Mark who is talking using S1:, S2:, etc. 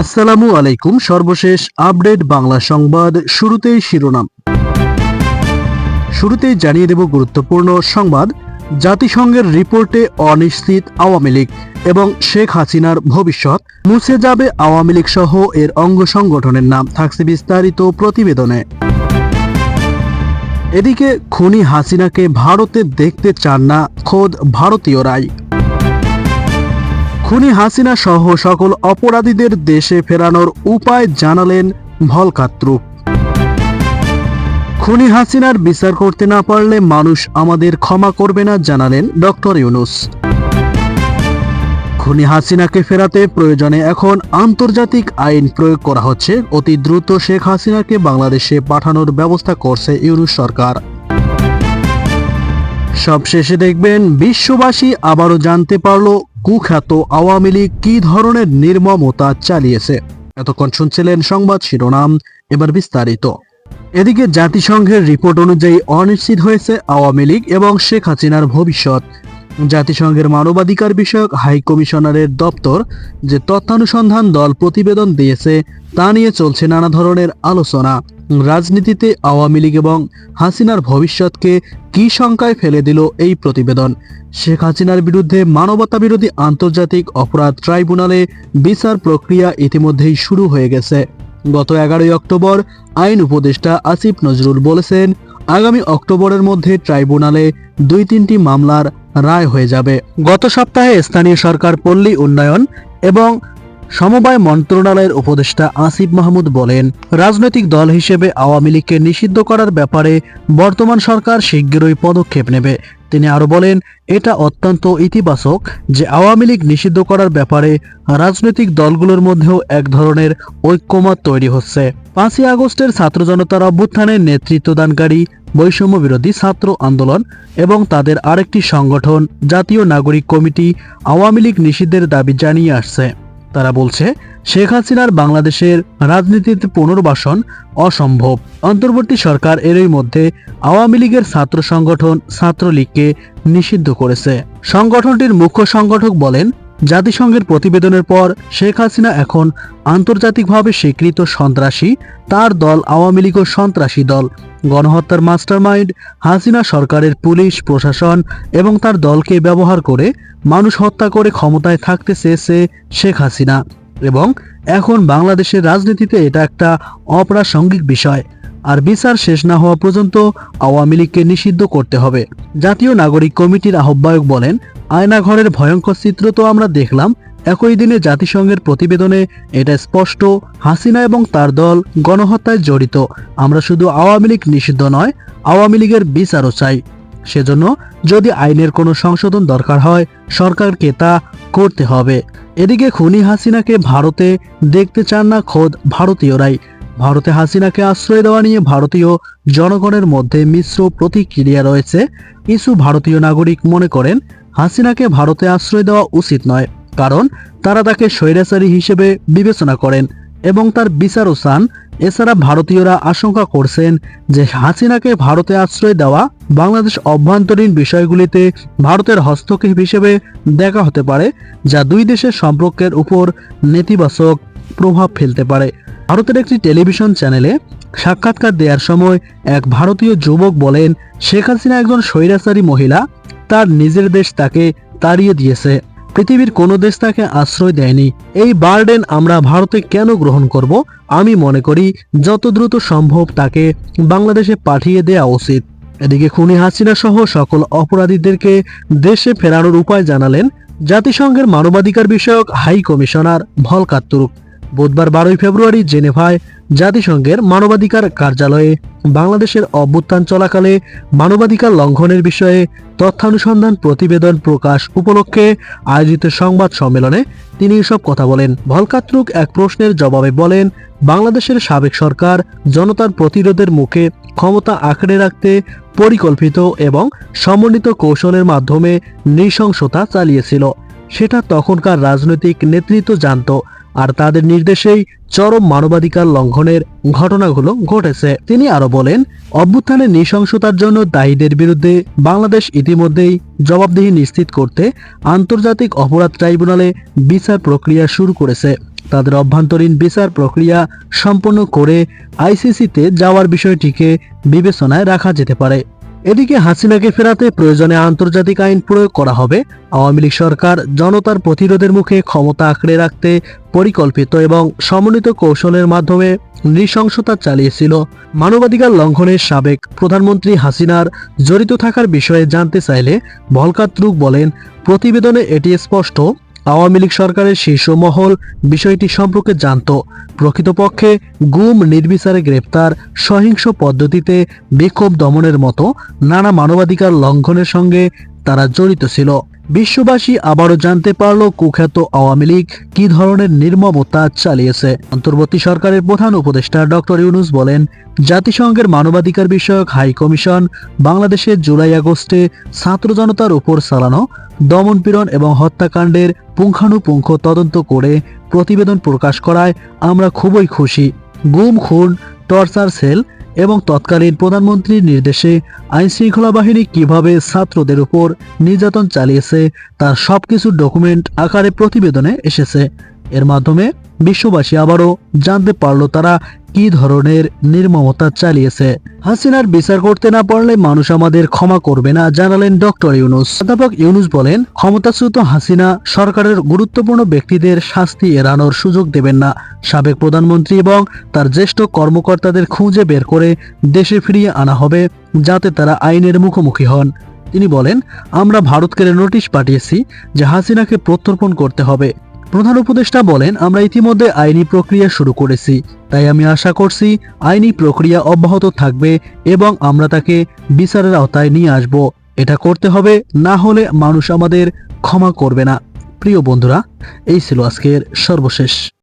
S1: আসসালামু আলাইকুম। সর্বশেষ আপডেট বাংলা সংবাদ শুরুতেই শিরোনাম। শুরুতেই জানিয়ে দেব গুরুত্বপূর্ণ সংবাদ। জাতিসংঘের রিপোর্টে অনিশ্চিত আওয়ামী লীগ এবং শেখ হাসিনার ভবিষ্যৎ। মুছে যাবে আওয়ামী লীগ সহ এর অঙ্গ সংগঠনের নাম। থাকছে বিস্তারিত প্রতিবেদনে। এদিকে খুনি হাসিনাকে ভারতে দেখতে চান না খোদ ভারতীয়রাই। খুনি হাসিনা সহ সকল অপরাধীদের দেশে ফেরানোর উপায় জানালেন ভলকাত্রুক খুনি হাসিনার বিচার করতে না পারলে মানুষ আমাদের ক্ষমা করবে না জানালেন ডক্টর ইউনুস। খুনি হাসিনাকে ফেরাতে প্রয়োজনে এখন আন্তর্জাতিক আইন প্রয়োগ করা হচ্ছে। অতি দ্রুত শেখ হাসিনাকে বাংলাদেশে পাঠানোর ব্যবস্থা করছে ইউনুস সরকার। সবশেষে দেখবেন, বিশ্ববাসী আবারও জানতে পারল কুখ্যাত আওয়ামী লীগ কি ধরনের নির্মমতা চালিয়েছে? এতক্ষণ শুনছিলেন সংবাদ শিরোনাম, এবার বিস্তারিত। এদিকে জাতিসংঘের রিপোর্ট অনুযায়ী অনিশ্চিত হয়েছে আওয়ামী লীগ এবং শেখ হাসিনার ভবিষ্যৎ। জাতিসংঘের মানবাধিকার বিষয়ক হাই কমিশনারের দপ্তর যে তথ্যানুসন্ধান দল প্রতিবেদন দিয়েছে, তা নিয়ে চলছে নানা ধরনের আলোচনা। রাজনীতিতে আওয়ামী লীগ এবং হাসিনার ভবিষ্যৎকে কি শঙ্কায় ফেলে দিল এই প্রতিবেদন? শেখ হাসিনার বিরুদ্ধে মানবতা বিরোধী আন্তর্জাতিক অপরাধ ট্রাইব্যুনালে বিচার প্রক্রিয়া ইতিমধ্যেই শুরু হয়ে গেছে। গত এগারোই অক্টোবর আইন উপদেষ্টা আসিফ নজরুল বলেছেন, আগামী অক্টোবরের মধ্যে ট্রাইব্যুনালে দুই তিনটি মামলার রায় হয়ে যাবে। গত সপ্তাহে স্থানীয় সরকার পল্লী উন্নয়ন এবং সমবায় মন্ত্রণালয়ের উপদেষ্টা আসিফ মাহমুদ বলেন, রাজনৈতিক দল হিসেবে আওয়ামী লীগকে নিষিদ্ধ করার ব্যাপারে বর্তমান সরকার শিগগিরই পদক্ষেপ নেবে। তিনি আরও বলেন, এটা অত্যন্ত ইতিবাচক যে আওয়ামী লীগ নিষিদ্ধ করার ব্যাপারে রাজনৈতিক দলগুলোর মধ্যেও এক ধরনের ঐক্যমত তৈরি হচ্ছে। পাঁচই আগস্টের ছাত্র জনতার অভ্যুত্থানের নেতৃত্বদানকারী বৈষম্য বিরোধী ছাত্র আন্দোলন এবং তাদের আরেকটি সংগঠন জাতীয় নাগরিক কমিটি আওয়ামী লীগ নিষিদ্ধের দাবি জানিয়ে আসছে। তারা বলছে, শেখ হাসিনার বাংলাদেশের রাজনীতিতে পুনর্বাসন অসম্ভব। অন্তর্বর্তী সরকার এরই মধ্যে আওয়ামী লীগের ছাত্র সংগঠন ছাত্রলীগকে নিষিদ্ধ করেছে। সংগঠনটির মুখ্য সংগঠক বলেন জাতিসংঘের প্রতিবেদনের পর শেখ হাসিনা এখন আন্তর্জাতিকভাবে স্বীকৃত সন্ত্রাসী, তার দল আওয়ামী লীগও সন্ত্রাসী দল। গণহত্যার মাস্টারমাইন্ড হাসিনা সরকারের পুলিশ, প্রশাসন এবং তার দলকে ব্যবহার করে মানুষ হত্যা করে ক্ষমতায় থাকতে চেয়েছে শেখ হাসিনা। এবং এখন বাংলাদেশের রাজনীতিতে এটা একটা অপ্রাসঙ্গিক বিষয়। আর বিচার শেষ না হওয়া পর্যন্ত আওয়ামী লীগকে নিষিদ্ধ করতে হবে। জাতীয় নাগরিক কমিটির আহ্বায়ক বলেন, আয়নাঘরের ভয়ঙ্কর চিত্র তো আমরা দেখলাম, একই দিনে জাতিসংঘের প্রতিবেদনে এটা স্পষ্ট, হাসিনা এবং তার দল গণহত্যায় জড়িত। আমরা শুধু আওয়ামী লীগ নিষিদ্ধ নয়, আওয়ামী লীগের বিচারও চাই। সেজন্য যদি আইনের কোনো সংশোধন দরকার হয়, সরকারকে তা করতে হবে। এদিকে খুনি হাসিনাকে ভারতে দেখতে চান না খোদ ভারতীয়রাই। ভারতে হাসিনাকে আশ্রয় দেওয়া নিয়ে ভারতীয় জনগণের মধ্যে মিশ্র প্রতিক্রিয়া রয়েছে। কিছু ভারতীয় নাগরিক মনে করেন, হাসিনাকে ভারতে আশ্রয় দেওয়া উচিত নয়, কারণ তারা তাকে স্বৈরাচারী হিসেবে বিবেচনা করেন এবং তার বিচারও চান। এছাড়া ভারতীয়রা আশঙ্কা করছেন যে হাসিনাকে ভারতে আশ্রয় দেওয়া বাংলাদেশ অভ্যন্তরীণ বিষয়গুলিতে ভারতের হস্তক্ষেপ হিসেবে দেখা হতে পারে, যা দুই দেশের সম্পর্কের উপর নেতিবাচক প্রভাব ফেলতে পারে। ভারতের একটি টেলিভিশন চ্যানেলে সাক্ষাৎকার দেওয়ার সময় এক ভারতীয় যুবক বলেন, শেখ হাসিনা একজন স্বৈরাচারী মহিলা। তার নিজের দেশ তাকে তাড়িয়ে দিয়েছে। পৃথিবীর কোনো দেশ তাকে আশ্রয় দেয়নি। এই বার্ডেন আমরা ভারতে কেন গ্রহণ করব? আমি মনে করি, যত দ্রুত সম্ভব তাকে বাংলাদেশে পাঠিয়ে দেওয়া উচিত। এদিকে খুনি হাসিনা সহ সকল অপরাধীদেরকে দেশে ফেরানোর উপায় জানালেন জাতিসংঘের মানবাধিকার বিষয়ক হাই কমিশনার ভলকার তুরুক বুধবার বারোই ফেব্রুয়ারি জেনেভায় জাতিসংঘের মানবাধিকার কার্যালয়ে বাংলাদেশের অভ্যুত্থান চলাকালে মানবাধিকার লঙ্ঘনের বিষয়ে তথ্যানুসন্ধান প্রতিবেদন প্রকাশ উপলক্ষে আয়োজিত সংবাদ সম্মেলনে তিনি এসব কথা বলেন। ভলকাত্রুক এক প্রশ্নের জবাবে বলেন, বাংলাদেশের সাবেক সরকার জনতার প্রতিরোধের মুখে ক্ষমতা আঁকড়ে রাখতে পরিকল্পিত এবং সমন্বিত কৌশলের মাধ্যমে নৃশংসতা চালিয়েছিল। সেটা তখনকার রাজনৈতিক নেতৃত্ব জানত। আর তাদের নির্দেশেই চরম মানবাধিকার লঙ্ঘনের ঘটনাগুলো ঘটেছে। তিনি আরও বলেন, অভ্যুত্থানের নৃশংসতার জন্য দায়ীদের বিরুদ্ধে বাংলাদেশ ইতিমধ্যেই জবাবদিহি নিশ্চিত করতে আন্তর্জাতিক অপরাধ ট্রাইব্যুনালে বিচার প্রক্রিয়া শুরু করেছে। তাদের অভ্যন্তরীণ বিচার প্রক্রিয়া সম্পন্ন করে আইসিসিতে যাওয়ার বিষয়টিকে বিবেচনায় রাখা যেতে পারে। এদিকে হাসিনাকে ফেরাতে প্রয়োজনে আন্তর্জাতিক আইন প্রয়োগ করা হবে। আওয়ামী লীগ সরকার জনতার প্রতিরোধের মুখে ক্ষমতা আঁকড়ে রাখতে পরিকল্পিত এবং সমন্বিত কৌশলের মাধ্যমে নৃশংসতা চালিয়েছিল। মানবাধিকার লঙ্ঘনের সাবেক প্রধানমন্ত্রী হাসিনার জড়িত থাকার বিষয়ে জানতে চাইলে ভলকাত্রুক বলেন, প্রতিবেদনে এটি স্পষ্ট আওয়ামী লীগ সরকারের শীর্ষ মহল বিষয়টি সম্পর্কে জানত। প্রকৃতপক্ষে গুম, নির্বিচারে গ্রেপ্তার, সহিংস পদ্ধতিতে বিক্ষোভ দমনের মতো নানা মানবাধিকার লঙ্ঘনের সঙ্গে তারা জড়িত ছিল। বিশ্ববাসী আবারও জানতে পারল কুখ্যাত আওয়ামী লীগ কি ধরনের নির্মমতা চালিয়েছে। অন্তর্বর্তী সরকারের প্রধান উপদেষ্টা ডক্টর ইউনুস বলেন, জাতিসংঘের মানবাধিকার বিষয়ক হাই কমিশন বাংলাদেশের জুলাই আগস্টে ছাত্র জনতার উপর চালানো দমনপীড়ন এবং হত্যাকাণ্ডের পুঙ্খানুপুঙ্খ তদন্ত করে প্রতিবেদন প্রকাশ করায় আমরা খুবই খুশি। গুম, খুন, টর্চার, সেল এবং তৎকালীন প্রধানমন্ত্রীর নির্দেশে আইন শৃঙ্খলা বাহিনী কীভাবে ছাত্রদের উপর নির্যাতন চালিয়েছে, তার সবকিছু ডকুমেন্ট আকারে প্রতিবেদনে এসেছে। এর মাধ্যমে বিশ্ববাসী আবারও জানতে পারল তারা কি ধরনের নির্মমতা চালিয়েছে। হাসিনার বিচার করতে না পারলে মানুষ আমাদের ক্ষমা করবে না, জানালেন ডক্টর ইউনুস। অধ্যাপক ইউনুস বলেন, ক্ষমতাচ্যুত হাসিনা সরকারের গুরুত্বপূর্ণ ব্যক্তিদের শাস্তি এড়ানোর সুযোগ দেবেন না। সাবেক প্রধানমন্ত্রী এবং তার জ্যেষ্ঠ কর্মকর্তাদের খুঁজে বের করে দেশে ফিরিয়ে আনা হবে যাতে তারা আইনের মুখোমুখি হন। তিনি বলেন, আমরা ভারতকে নোটিশ পাঠিয়েছি যে হাসিনাকে প্রত্যর্পণ করতে হবে। প্রধান উপদেষ্টা বলেন, আমরা ইতিমধ্যে আইনি প্রক্রিয়া শুরু করেছি, তাই আমি আশা করছি আইনি প্রক্রিয়া অব্যাহত থাকবে এবং আমরা তাকে বিচারের আওতায় নিয়ে আসব। এটা করতে হবে, না হলে মানুষ আমাদের ক্ষমা করবে না। প্রিয় বন্ধুরা, এই ছিল আজকের সর্বশেষ।